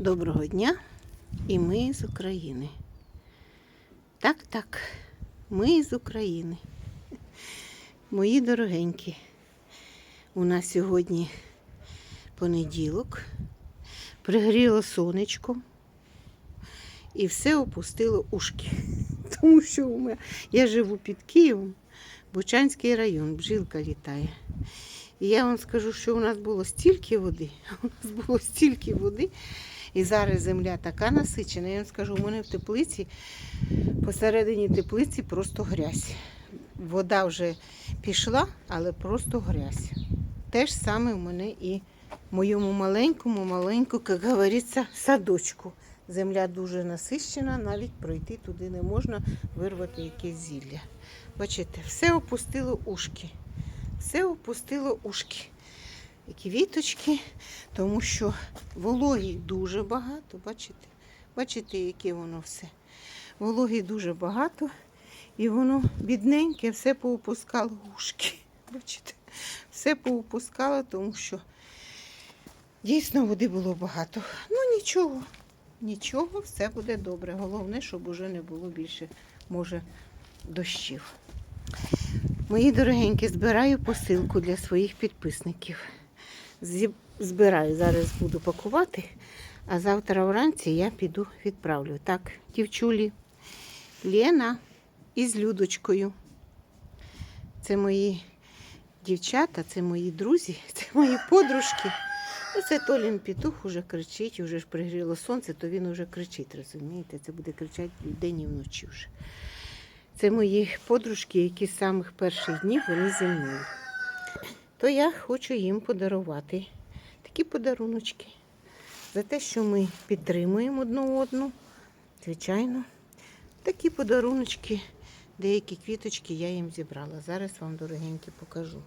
Доброго дня і ми з України. Так, так, ми з України. Мої дорогенькі, у нас сьогодні понеділок, пригріло сонечко і все опустило ушки. Тому що у мене, я живу під Києвом, Бучанський район, бжилка літає. І я вам скажу, що у нас було стільки води, у нас було стільки води, і зараз земля така насичена. Я вам скажу, у мене в теплиці, посередині теплиці просто грязь. Вода вже пішла, але просто грязь. Те ж саме в мене і в моєму маленькому, маленькому, як говориться, садочку. Земля дуже насищена, навіть пройти туди не можна, вирвати якесь зілля. Бачите, все опустило ушки. Все опустило ушки. Квіточки, тому що вологі дуже багато, бачите? Бачите, яке воно все. Вологі дуже багато, і воно бідненьке, все поопускало ушки. Бачите? Все поопускало, тому що дійсно води було багато. Ну нічого, нічого, все буде добре. Головне, щоб уже не було більше, може, дощів. Мої дорогенькі, збираю посилку для своїх підписників. Збираю, зараз буду пакувати, а завтра вранці я піду відправлю. Так, дівчулі, Лена із Людочкою. Це мої дівчата, це мої друзі, це мої подружки. Ну, це Толін петух уже кричить, уже ж пригріло сонце, то він уже кричить, розумієте? Це буде кричати вдень і вночі вже. Це мої подружки, які з самих перших днів вони зі мною. То я хочу їм подарувати такі подаруночки. За те, що ми підтримуємо одну одну. Звичайно, такі подаруночки, деякі квіточки я їм зібрала. Зараз вам, дорогенькі, покажу.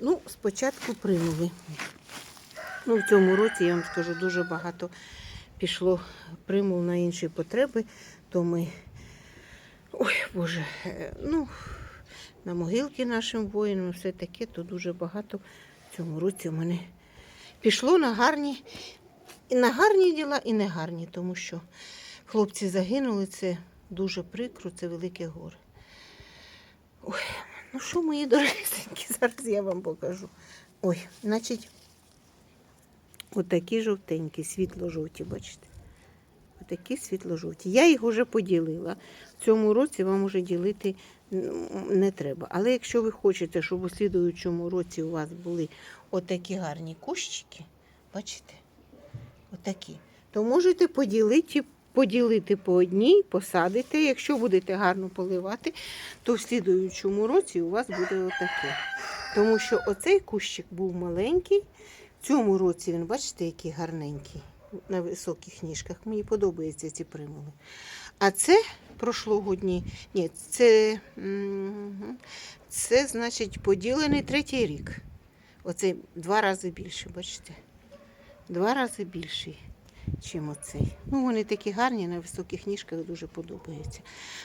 Ну, спочатку примули. Ну, в цьому році, я вам скажу, дуже багато пішло примул на інші потреби, то ми Ой, Боже, е, ну, на могилки нашим воїнам, все таке, то дуже багато в цьому році в мене пішло на гарні, і на гарні діла, і не гарні, тому що хлопці загинули, це дуже прикро, це велике горе. Ой, ну що, мої дорогесенькі, зараз я вам покажу. Ой, значить, отакі жовтенькі, світло-жовті, бачите? Отакі світло-жовті. Я їх вже поділила. В цьому році вам уже ділити не треба. Але якщо ви хочете, щоб у слідуючому році у вас були отакі гарні кущики, бачите, отакі, то можете поділити, поділити по одній, посадити. Якщо будете гарно поливати, то в слідуючому році у вас буде отаке. Тому що оцей кущик був маленький. В цьому році він, бачите, який гарненький на високих ніжках. Мені подобаються ці примули. А це прошлогодні, ні, це, це значить поділений третій рік. Оцей два рази більше, бачите? Два рази більший, чим оцей. Ну, вони такі гарні, на високих ніжках дуже подобаються.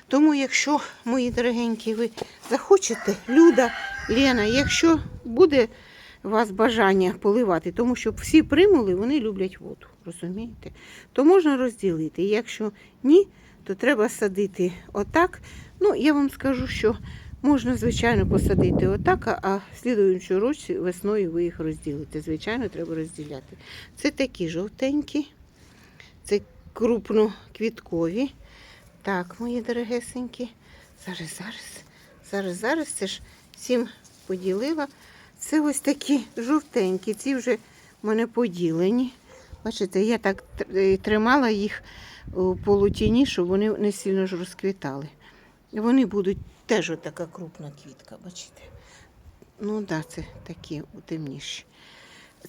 Тому, якщо, мої дорогенькі, ви захочете, Люда, Лена, якщо буде у вас бажання поливати, тому що всі примули вони люблять воду, розумієте? То можна розділити. Якщо ні, то треба садити отак. Ну, я вам скажу, що можна, звичайно, посадити отак, а- в слідуючому році весною ви їх розділите. Звичайно, треба розділяти. Це такі жовтенькі, це крупноквіткові. Так, мої дорогесенькі. Зараз, зараз, зараз, зараз це ж всім поділила. Це ось такі жовтенькі, ці вже в мене поділені. Бачите, я так е, тримала їх у полутіні, щоб вони не сильно ж розквітали. І Вони будуть теж отака крупна квітка, бачите? Ну да, це такі темніші.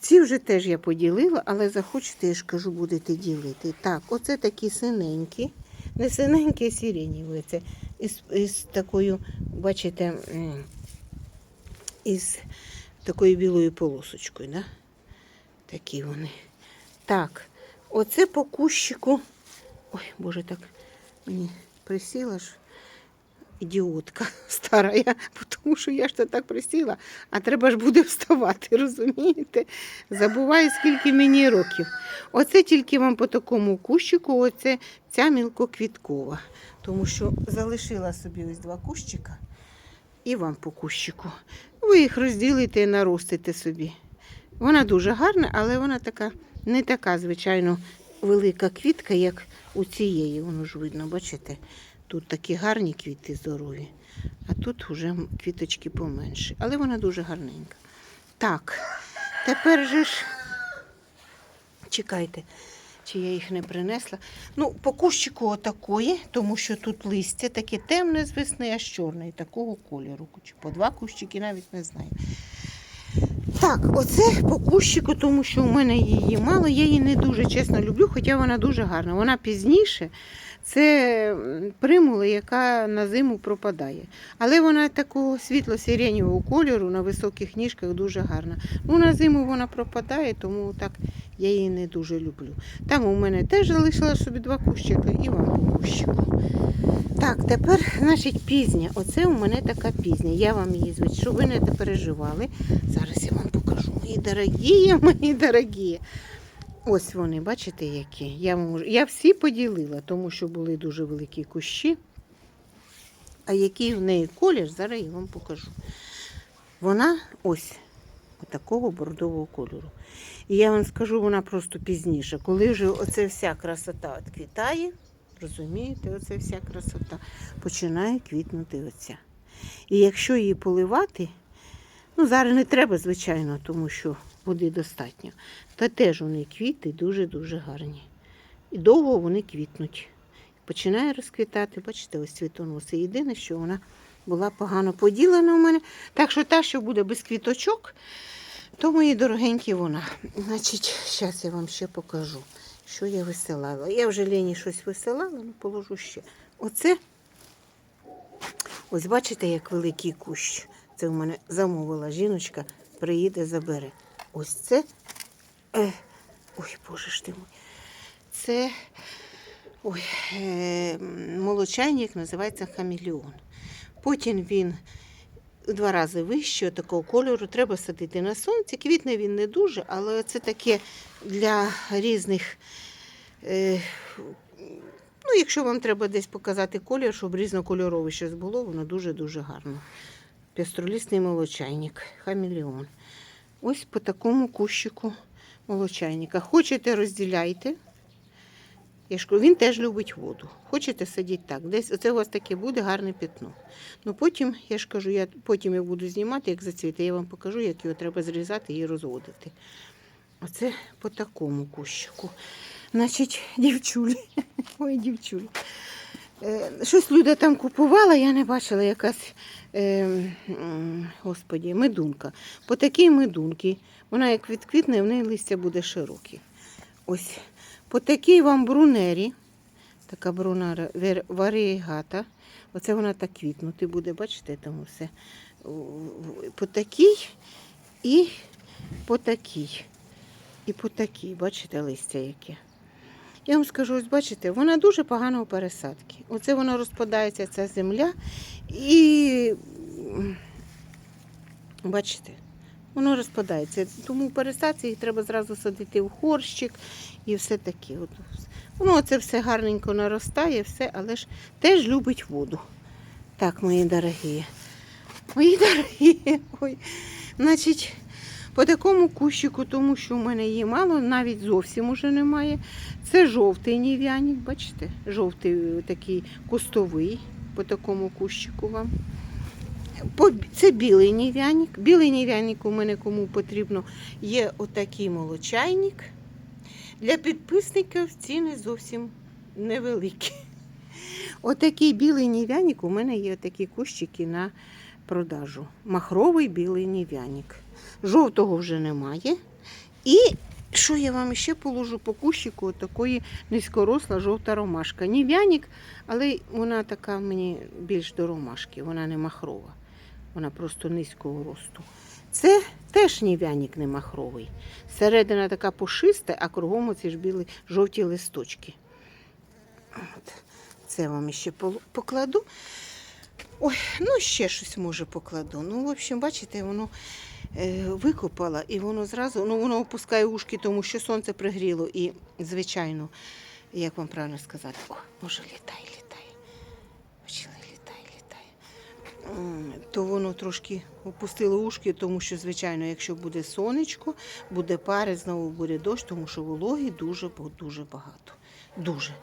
Ці вже теж я поділила, але захочете, я ж кажу, будете ділити. Так, оце такі синенькі. Не синенькі, а сиренєві. Це із, із такою, бачите, із такою білою полосочкою. Да? Такі вони. Так, оце по кущику. Ой, Боже, так мені присіла ж. ідіотка стара, тому що я ж то так присіла, а треба ж буде вставати, розумієте? Забуваю, скільки мені років. Оце тільки вам по такому кущику, оце ця мілкоквіткова. Тому що залишила собі ось два кущика і вам по кущику. Ви їх розділите і наростите собі. Вона дуже гарна, але вона така, не така, звичайно, велика квітка, як у цієї. Воно ж видно, бачите? Тут такі гарні квіти здорові, а тут вже квіточки поменше. Але вона дуже гарненька. Так, тепер же ж чекайте, чи я їх не принесла. Ну, по кущику отакої, тому що тут листя таке темне з весни, аж чорне, і такого кольору. По два кущики навіть не знаю. Так, оце по кущику, тому що у мене її мало. Я її не дуже чесно люблю, хоча вона дуже гарна. Вона пізніше. Це примула, яка на зиму пропадає. Але вона такого світло-сиреневого кольору на високих ніжках дуже гарна. Ну, на зиму вона пропадає, тому так я її не дуже люблю. Там у мене теж залишила собі два кущики і вам кущику. Так, тепер, значить, пізня. Оце у мене така пізня. Я вам її звуть, щоб ви не переживали. Зараз я вам покажу. Мої дорогі, мої дорогі. Ось вони, бачите, які. Я, можу... я всі поділила, тому що були дуже великі кущі. А який в неї колір, зараз я вам покажу. Вона ось такого бордового кольору. І я вам скажу, вона просто пізніше. Коли вже оця вся красота відквітає, розумієте, оця вся красота починає квітнути оця. І якщо її поливати, ну зараз не треба, звичайно, тому що води достатньо, та теж вони квіти дуже-дуже гарні. І довго вони квітнуть. Починає розквітати, бачите, ось цвітоноси. Єдине, що вона була погано поділена у мене. Так що та, що буде без квіточок, то мої дорогенькі вона. Значить, зараз я вам ще покажу, що я висилала. Я вже Лені щось висилала, ну положу ще. Оце, ось бачите, як великий кущ. Це в мене замовила жіночка, приїде, забере. Ось це. Е, ой, боже ж ти мой. Це ой, е, молочайник називається хамелеон. Потім він два рази вищий, такого кольору. Треба садити на сонці. Квітне він не дуже, але це таке для різних. Е, ну, якщо вам треба десь показати колір, щоб різнокольорове щось було, воно дуже-дуже гарно. Пестролісний молочайник, хамелеон. Ось по такому кущику молочайника. Хочете, розділяйте. Він теж любить воду. Хочете садіть так. Десь оце у вас таке буде гарне пятно. Ну потім, я ж кажу, я потім я буду знімати, як зацвіте, я вам покажу, як його треба зрізати і розводити. Оце по такому кущику. Значить, дівчулі. Ой, дівчулі. Е, щось Люда там купувала, я не бачила якась, е, господі, медунка. По такій медунці, вона як відквітне, в неї листя буде широке. Ось по такій вам брунері, така брунера вер- варієгата, оце вона так квітнути буде, бачите, там все. По такій і по такій. І по такій, бачите, листя яке. Я вам скажу, ось бачите, вона дуже погана у пересадки. Оце воно розпадається, ця земля, і бачите, воно розпадається. Тому у пересадці їх треба зразу садити в горщик і все таке. Воно це все гарненько наростає, все, але ж теж любить воду. Так, мої дорогі. Мої дорогі. Ой. Значить, по такому кущику, тому що в мене її мало, навіть зовсім уже немає. Це жовтий нів'яник, бачите? Жовтий е, такий кустовий по такому кущику вам. Це білий нів'яник. Білий нів'яник у мене кому потрібно є отакий молочайник. Для підписників ціни зовсім невеликі. Отакий білий нів'яник у мене є такі кущики на продажу. Махровий білий нів'яник. Жовтого вже немає. І що я вам ще положу по кущику отакої низькоросла жовта ромашка. Нів'яник, але вона така мені більш до ромашки, вона не махрова. Вона просто низького росту. Це теж нів'яник не махровий. Середина така пушиста, а кругом оці ж білі жовті листочки. От. Це вам ще покладу. Ой, ну ще щось може покладу. Ну, в общем, бачите, воно е, викопала і воно зразу, ну воно опускає ушки, тому що сонце пригріло і, звичайно, як вам правильно сказати, о, може літай, літай. Бачили, літай, літай. То воно трошки опустило ушки, тому що, звичайно, якщо буде сонечко, буде пари, знову буде дощ, тому що вологи дуже дуже багато. Дуже.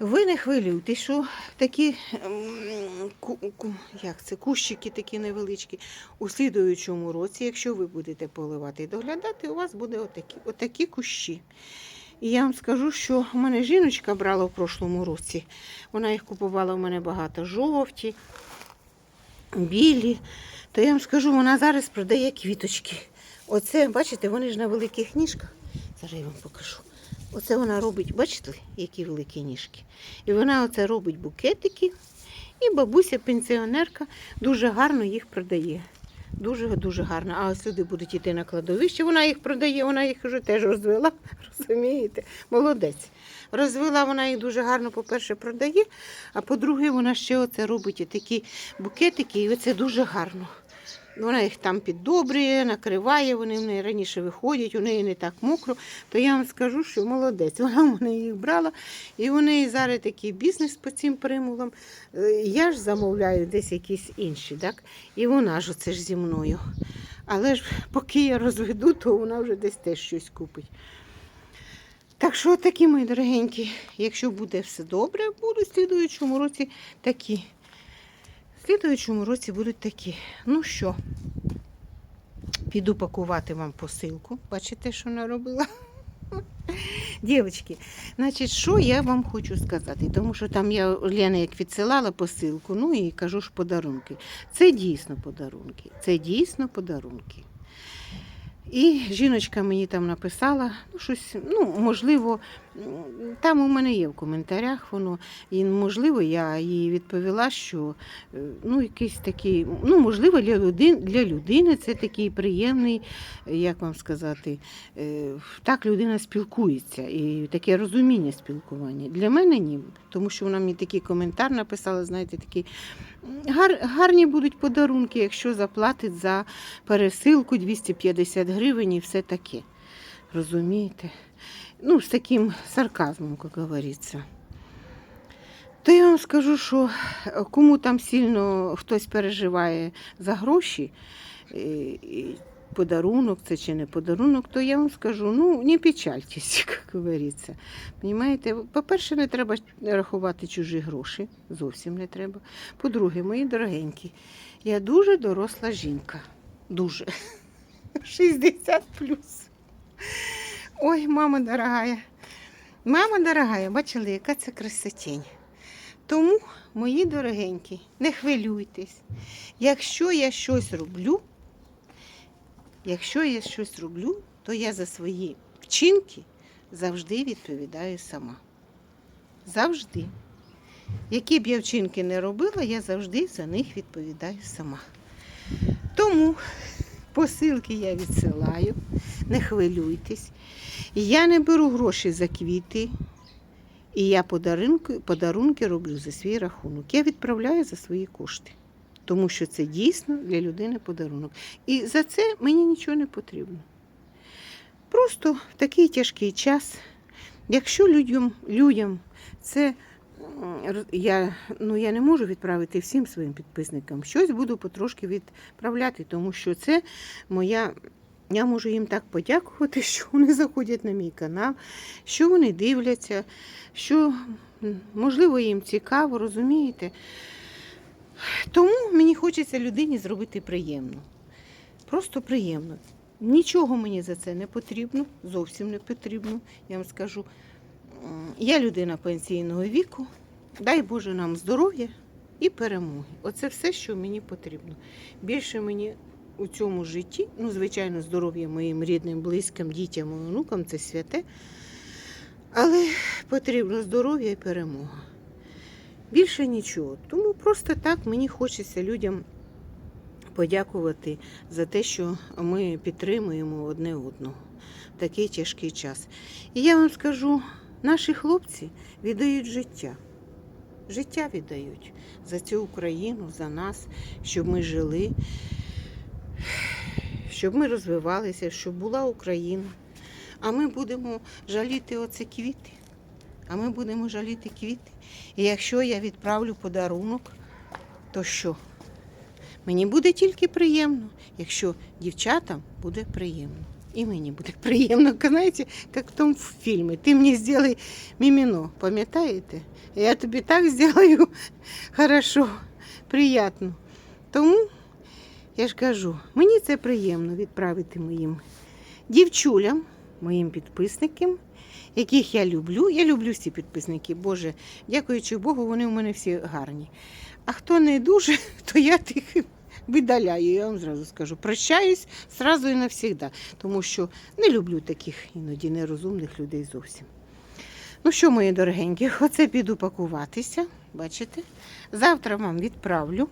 Ви не хвилюйтесь, що такі ем, як це, кущики такі невеличкі. У слідуючому році, якщо ви будете поливати і доглядати, у вас буде отакі, отакі кущі. І я вам скажу, що в мене жіночка брала в прошлому році. Вона їх купувала в мене багато жовті, білі. То я вам скажу, вона зараз продає квіточки. Оце, бачите, вони ж на великих ніжках. Зараз я вам покажу. Оце вона робить, бачите, які великі ніжки. І вона оце робить букетики. І бабуся, пенсіонерка, дуже гарно їх продає. Дуже-дуже гарно. А ось люди будуть йти на кладовище, вона їх продає, вона їх вже теж розвела. Розумієте? Молодець. Розвела вона їх дуже гарно, по-перше, продає, а по-друге, вона ще оце робить такі букетики, і оце дуже гарно. Вона їх там піддобрює, накриває, вони в неї раніше виходять, у неї не так мокро. То я вам скажу, що молодець. Вона в мене їх брала, і у неї зараз такий бізнес по цим примулам. Е, Я ж замовляю десь якісь інші, так? І вона ж оце ж зі мною. Але ж поки я розведу, то вона вже десь теж щось купить. Так що такі, мої дорогенькі, якщо буде все добре, будуть в слідуючому році такі. Слідуючому році будуть такі. Ну що, піду пакувати вам посилку. Бачите, що вона робила? Дівчатки, значить, що я вам хочу сказати? Тому що там я Лена як відсилала посилку, ну і кажу ж подарунки. Це дійсно подарунки. Це дійсно подарунки. І жіночка мені там написала, ну щось, ну, можливо, там у мене є в коментарях воно, і можливо, я їй відповіла, що е, ну, якийсь такий, ну, можливо, для людини, для людини це такий приємний, як вам сказати, е, так людина спілкується і таке розуміння спілкування. Для мене ні, тому що вона мені такий коментар написала, знаєте, такий. Гар, гарні будуть подарунки, якщо заплатить за пересилку 250 гривень і все таке. Розумієте? Ну, з таким сарказмом, як говориться. То я вам скажу, що е, кому там сильно хтось переживає за гроші, і подарунок це чи не подарунок, то я вам скажу, ну не печальтесь, як говориться. Понимаєте? По-перше, не треба рахувати чужі гроші, зовсім не треба. По-друге, мої дорогенькі, я дуже доросла жінка. Дуже. 60 плюс. Ой, мама дорогая. Мама дорогая, бачили, яка це красотень. Тому, мої дорогенькі, не хвилюйтесь. Якщо я щось роблю, якщо я щось роблю, то я за свої вчинки завжди відповідаю сама. Завжди. Які б я вчинки не робила, я завжди за них відповідаю сама. Тому посилки я відсилаю, не хвилюйтесь. Я не беру гроші за квіти, і я подарунки, подарунки роблю за свій рахунок. Я відправляю за свої кошти, тому що це дійсно для людини подарунок. І за це мені нічого не потрібно. Просто в такий тяжкий час, якщо людям, людям це я, ну, я не можу відправити всім своїм підписникам. Щось буду потрошки відправляти, тому що це моя. Я можу їм так подякувати, що вони заходять на мій канал, що вони дивляться, що можливо їм цікаво, розумієте. Тому мені хочеться людині зробити приємно. Просто приємно. Нічого мені за це не потрібно, зовсім не потрібно. Я вам скажу, я людина пенсійного віку. Дай Боже нам здоров'я і перемоги. Оце все, що мені потрібно. Більше мені у цьому житті, ну, звичайно, здоров'я моїм рідним, близьким, дітям і онукам це святе. Але потрібно здоров'я і перемога. Більше нічого. Тому просто так мені хочеться людям подякувати за те, що ми підтримуємо одне одного в такий тяжкий час. І я вам скажу, наші хлопці віддають життя. життя віддають за цю Україну, за нас, щоб ми жили, щоб ми розвивалися, щоб була Україна. А ми будемо жаліти оце квіти. А ми будемо жаліти квіти. І якщо я відправлю подарунок, то що? Мені буде тільки приємно, якщо дівчатам буде приємно. І мені буде приємно. Знаєте, як в тому фільмі. Ти мені зробай міміно, пам'ятаєте? Я тобі так зроблю хорошо, приємно. Тому я ж кажу, мені це приємно відправити моїм дівчулям, моїм підписникам, яких я люблю. Я люблю всі підписники. Боже, дякуючи Богу, вони у мене всі гарні. А хто не дуже, то я тих видаляю, я вам зразу скажу. Прощаюсь зразу і навсігда, тому що не люблю таких іноді нерозумних людей зовсім. Ну що, мої дорогенькі, оце піду пакуватися, бачите? Завтра вам відправлю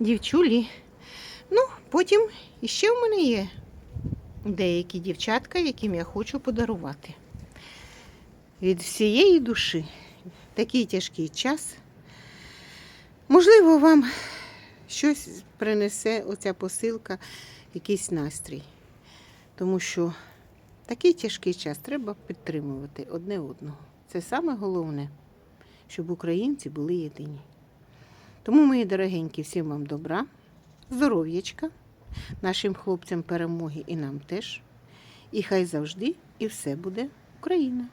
дівчулі. Ну, потім іще в мене є деякі дівчатка, яким я хочу подарувати. Від всієї душі такий тяжкий час. Можливо, вам щось принесе оця посилка, якийсь настрій. Тому що такий тяжкий час треба підтримувати одне одного. Це саме головне, щоб українці були єдині. Тому, мої дорогенькі, всім вам добра, здоров'ячка, нашим хлопцям перемоги і нам теж. І хай завжди і все буде Україна.